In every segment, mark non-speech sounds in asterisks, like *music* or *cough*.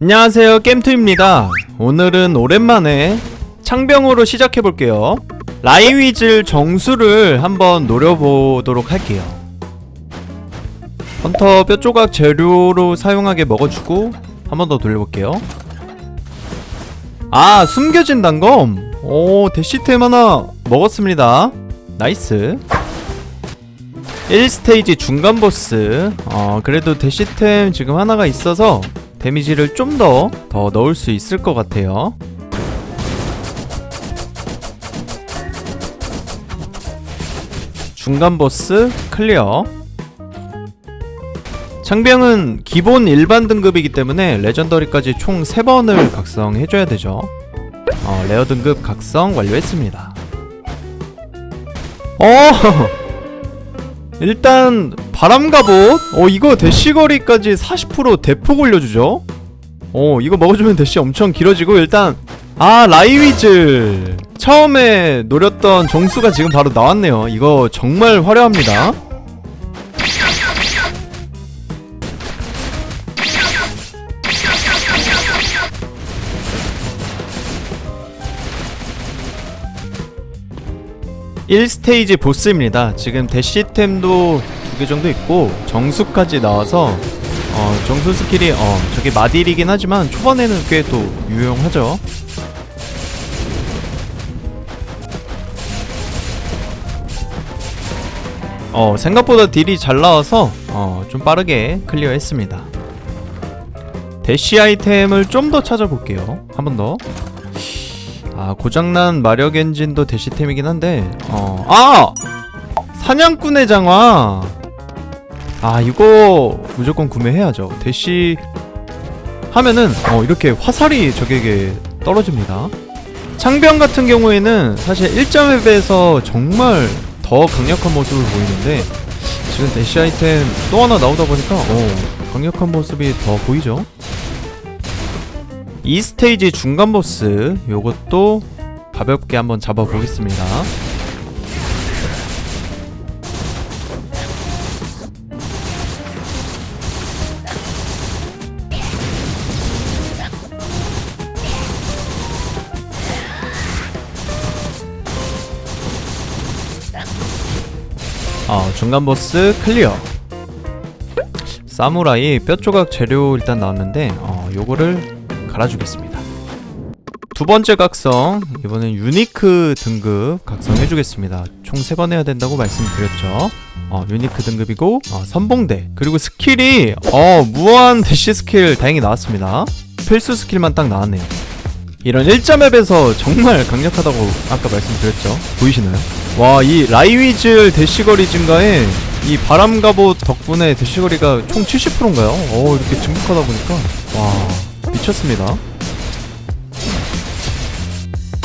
안녕하세요 겜투입니다. 오늘은 오랜만에 창병으로 시작해볼게요. 라이위즐 정수를 한번 노려보도록 할게요. 헌터 뼈조각 재료로 사용하게 먹어주고 한 번 더 돌려볼게요. 아 숨겨진 단검! 오 대시템 하나 먹었습니다. 나이스. 1스테이지 중간 보스. 어 그래도 대시템 지금 하나가 있어서 데미지를 좀 더 더 넣을 수 있을 것 같아요. 중간 보스 클리어. 창병은 기본 일반 등급이기 때문에 레전더리까지 총 3번을 각성해줘야 되죠. 어, 레어 등급 각성 완료했습니다. 어! *laughs* 일단 바람갑옷? 어 이거 대시거리까지 40% 대폭 올려주죠? 어 이거 먹어주면 대시 엄청 길어지고 일단 아 라이위즐 처음에 노렸던 정수가 지금 바로 나왔네요. 이거 정말 화려합니다. (1 스테이지) 보스입니다. 지금 대시템도 두 개 정도 있고 정수까지 나와서 어 정수 스킬이 어 저게 마딜이긴 하지만 초반에는 꽤 또 유용하죠. 어 생각보다 딜이 잘 나와서 어 좀 빠르게 클리어했습니다. 대시 아이템을 좀 더 찾아볼게요. 한 번 더. 아 고장난 마력 엔진도 대시템이긴 한데 어 아! 사냥꾼의 장화 아 이거 무조건 구매해야죠. 대시 하면은 어 이렇게 화살이 적에게 떨어집니다. 창병 같은 경우에는 사실 1.웹에서 정말 더 강력한 모습을 보이는데 지금 대시 아이템 또 하나 나오다 보니까 어 강력한 모습이 더 보이죠? 2스테이지 중간 보스 요것도 가볍게 한번 잡아보겠습니다 어, 중간 보스 클리어. 사무라이 뼈조각 재료 일단 나왔는데 어, 요거를 갈아주겠습니다. 두 번째 각성 이번엔 유니크 등급 각성해주겠습니다. 총 세 번 해야 된다고 말씀드렸죠. 어, 유니크 등급이고 어, 선봉대 그리고 스킬이 어 무한 대시 스킬 다행히 나왔습니다. 필수 스킬만 딱 나왔네요. 이런 1점앱에서 정말 강력하다고 아까 말씀드렸죠. 보이시나요? 와, 이 라이위즐 대시거리 증가에 이 바람 갑옷 덕분에 대시거리가 총 70%인가요? 어, 이렇게 증폭하다 보니까 와, 미쳤습니다.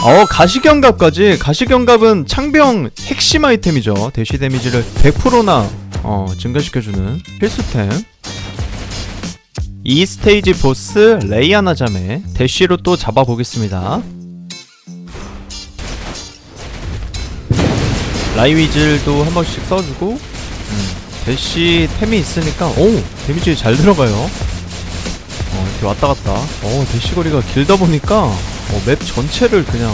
어, 가시경갑까지. 가시경갑은 창병 핵심 아이템이죠. 대시 데미지를 100%나 어, 증가시켜주는 필수템. 이 스테이지 보스 레이아나 자매 대쉬로 또 잡아보겠습니다. 라이위즐도 한 번씩 써주고 음, 대쉬 템이 있으니까 오 데미지 잘 들어가요. 어 이렇게 왔다갔다. 어 대쉬 거리가 길다 보니까 어, 맵 전체를 그냥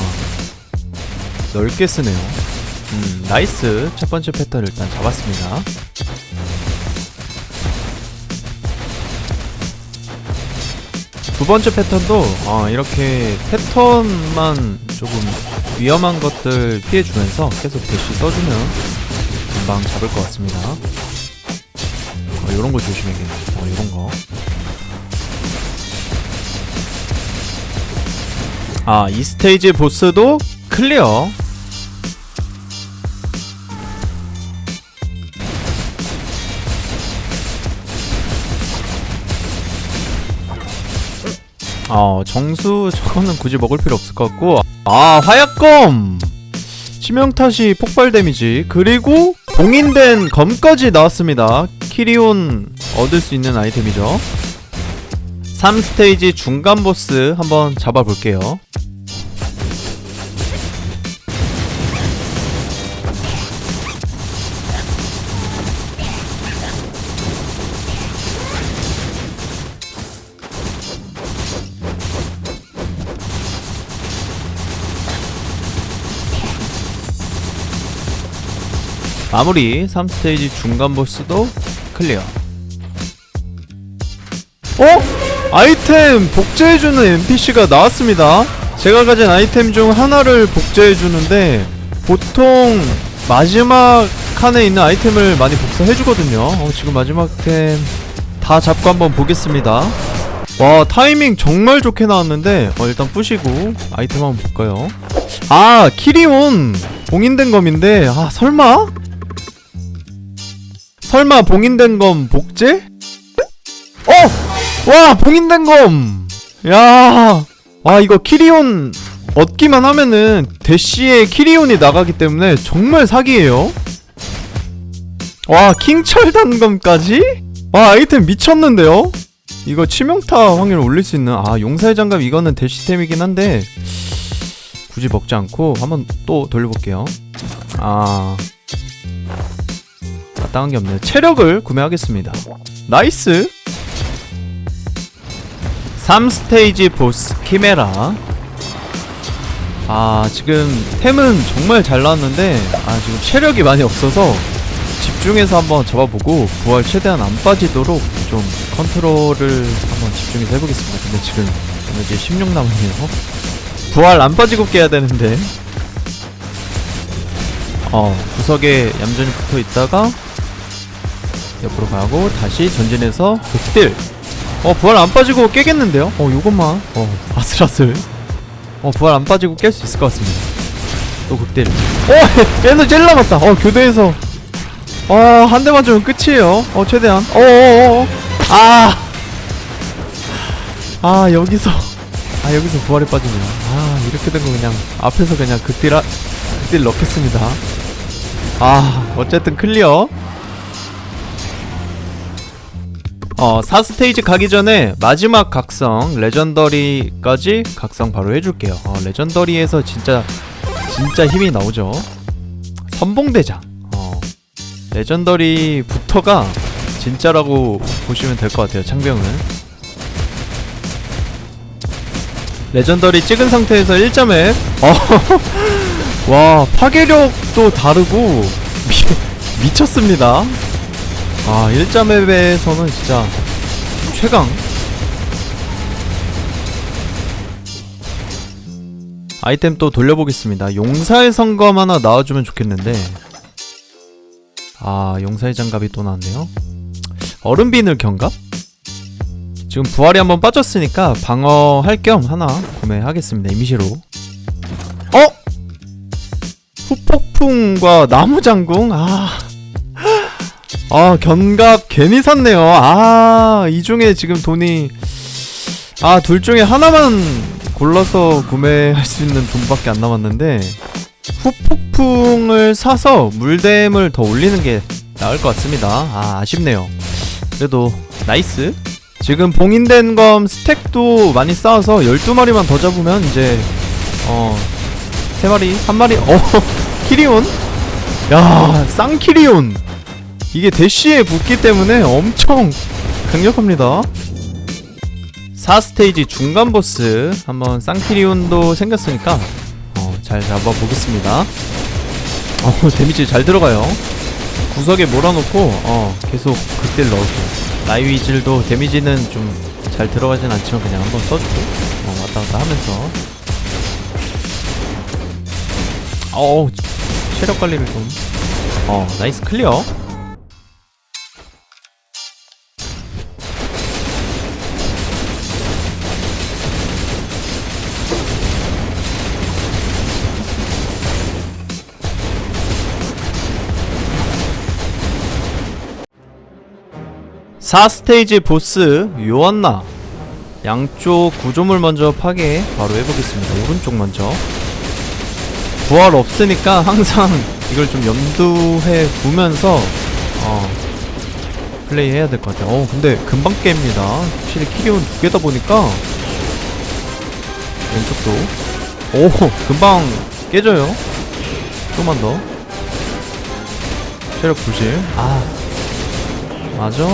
넓게 쓰네요. 음 나이스. 첫 번째 패턴을 일단 잡았습니다 두 번째 패턴도 어, 이렇게 패턴만 조금 위험한 것들 피해주면서 계속 대시 써주면 금방 잡을 것 같습니다. 어, 요런 거 조심해야겠네. 어, 요런 거. 아, 이 스테이지 보스도 클리어. 어 정수 저거는 굳이 먹을 필요 없을 것 같고. 아 화약검! 치명타시 폭발 데미지 그리고 봉인된 검까지 나왔습니다. 키리온 얻을 수 있는 아이템이죠. 3스테이지 중간 보스 한번 잡아볼게요 마무리. 3스테이지 중간 보스도 클리어. 어? 아이템 복제해주는 NPC가 나왔습니다. 제가 가진 아이템 중 하나를 복제해주는데 보통 마지막 칸에 있는 아이템을 많이 복사해주거든요. 어, 지금 마지막 템 다 잡고 한번 보겠습니다. 와 타이밍 정말 좋게 나왔는데 어, 일단 부시고 아이템 한번 볼까요? 아 키리온 봉인된 검인데 아 설마? 설마 봉인된 검 복제? 어! 와 봉인된 검! 야! 와 이거 키리온 얻기만 하면은 대시에 키리온이 나가기 때문에 정말 사기예요 와 킹철 단검까지? 와 아이템 미쳤는데요? 이거 치명타 확률 올릴 수 있는 아 용사의 장갑 이거는 대시템이긴 한데 굳이 먹지 않고 한번 또 돌려볼게요 아 마땅한 게 없네요. 체력을 구매하겠습니다. 나이스. 3스테이지 보스 키메라. 아 지금 템은 정말 잘 나왔는데 아 지금 체력이 많이 없어서 집중해서 한번 잡아보고 부활 최대한 안 빠지도록 좀 컨트롤을 한번 집중해서 해보겠습니다. 근데 지금 이제 16 남았네요. 부활 안 빠지고 깨야 되는데. 어 구석에 얌전히 붙어 있다가 옆으로 가고 다시 전진해서 극딜. 어 부활 안 빠지고 깨겠는데요? 어 요것만. 어 아슬아슬. 어 부활 안 빠지고 깰 수 있을 것 같습니다. 또 극딜. 어 *laughs* 얘는 제일 남았다. 어 교대에서. 어한 대 맞으면 끝이에요. 어 최대한. 어어어 아! 아 여기서. 아 여기서 부활에 빠지네요. 아 이렇게 된 거 그냥 앞에서 그냥 극딜 하, 극딜 넣겠습니다. 아 어쨌든 클리어 어 4스테이지 가기 전에 마지막 각성 레전더리까지 각성 바로 해줄게요. 어, 레전더리에서 진짜 진짜 힘이 나오죠. 선봉대장. 어 레전더리부터가 진짜라고 보시면 될 것 같아요 창병은. 레전더리 찍은 상태에서 1점에 어, *laughs* 와 파괴력도 다르고 미, 미쳤습니다 아 1점맵에서는 진짜 최강 아이템 또 돌려보겠습니다 용사의 성검 하나 나와주면 좋겠는데 아 용사의 장갑이 또 나왔네요 얼음비늘 견갑? 지금 부활이 한번 빠졌으니까 방어할 겸 하나 구매하겠습니다 이미시로 어? 후폭풍과 나무장궁? 아... 아 견갑 괜히 샀네요 아 이 중에 지금 돈이 아 둘 중에 하나만 골라서 구매할 수 있는 돈밖에 안 남았는데 후폭풍을 사서 물댐을 더 올리는 게 나을 것 같습니다 아 아쉽네요 그래도 나이스 지금 봉인된 검 스택도 많이 쌓아서 12마리만 더 잡으면 이제 어 3마리? 1마리? 어 *laughs* 키리온? 야 쌍키리온 이게 대쉬에 붙기 때문에 엄청 강력합니다. 4스테이지 중간 보스. 한번 쌍키리온도 생겼으니까 어, 잘 잡아보겠습니다. 어 *laughs* 데미지 잘 들어가요. 구석에 몰아놓고 어 계속 극딜 넣을게요 라이위질도 데미지는 좀 잘 들어가진 않지만 그냥 한번 써주고 어 왔다 갔다 하면서. 어우 체력 관리를 좀어 나이스 클리어 사 스테이지 보스 요한나. 양쪽 구조물 먼저 파괴 바로 해보겠습니다. 오른쪽 먼저. 부활 없으니까 항상 이걸 좀 염두해 두면서 어 플레이 해야 될 것 같아요. 어 근데 금방 깹니다. 확실히 키리온 두 개다 보니까 왼쪽도. 오 금방 깨져요. 조금만 더. 체력 부실 아 맞아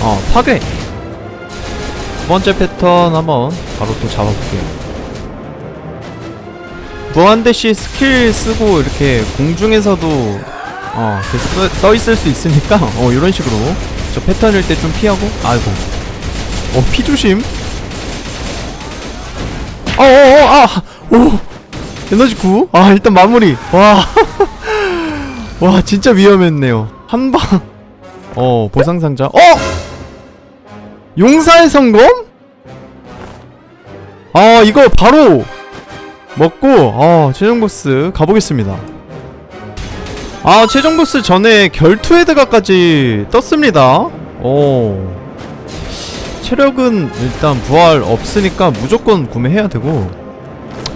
어 파괴! 두 번째 패턴 한번 바로 또 잡아볼게요. 무한대시 스킬 쓰고 이렇게 공중에서도 어 계속 떠, 떠 있을 수 있으니까 어 이런 식으로. 저 패턴일 때 좀 피하고 아이고. 어 피 조심. 어어어 아오! 에너지 9? 아 일단 마무리. 와. *laughs* 와 진짜 위험했네요. 한방. 어 보상상자. 어 용사의 성검? 아 이거 바로 먹고 어 최종 보스 가보겠습니다. 아 최종 보스 전에 결투 헤드가까지 떴습니다. 오. 체력은 일단 부활 없으니까 무조건 구매해야 되고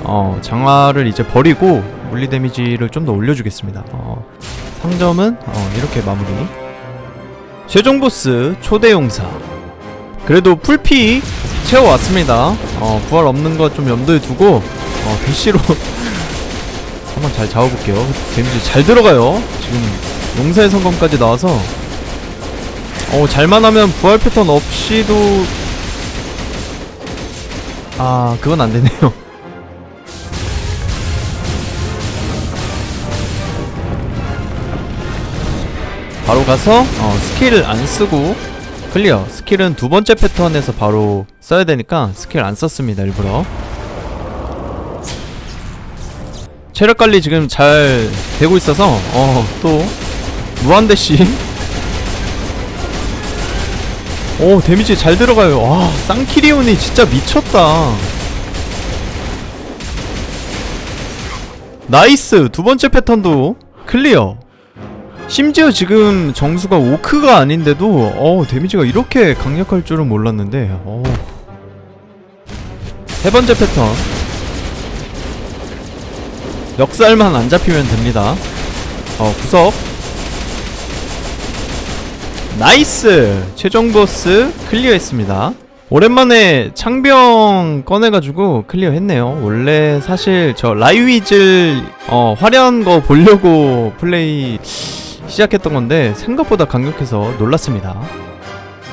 어 장화를 이제 버리고 물리 데미지를 좀 더 올려주겠습니다. 어 상점은 어 이렇게 마무리. 최종 보스 초대 용사 그래도 풀피 채워왔습니다. 어 부활 없는 거좀 염두에 두고 어 대시로 *laughs* 한번 잘 잡아볼게요. 데미지 잘 들어가요. 지금 용사의 성검까지 나와서. 어 잘만 하면 부활 패턴 없이도 아 그건 안 되네요. *laughs* 바로 가서 어, 스킬을 안 쓰고 클리어. 스킬은 두 번째 패턴에서 바로 써야 되니까 스킬 안 썼습니다 일부러. 체력 관리 지금 잘 되고 있어서 어 또 무한대시 오 데미지 잘 들어가요. 와 쌍키리온이 진짜 미쳤다. 나이스! 두 번째 패턴도 클리어 심지어 지금 정수가 오크가 아닌데도 어 데미지가 이렇게 강력할 줄은 몰랐는데 어. 세 번째 패턴. 멱살만 안 잡히면 됩니다. 어 구석. 나이스! 최종 보스 클리어했습니다. 오랜만에 창병 꺼내가지고 클리어했네요. 원래 사실 저 라이위즐 어 화려한 거 보려고 플레이 시작했던 건데 생각보다 강력해서 놀랐습니다.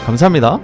감사합니다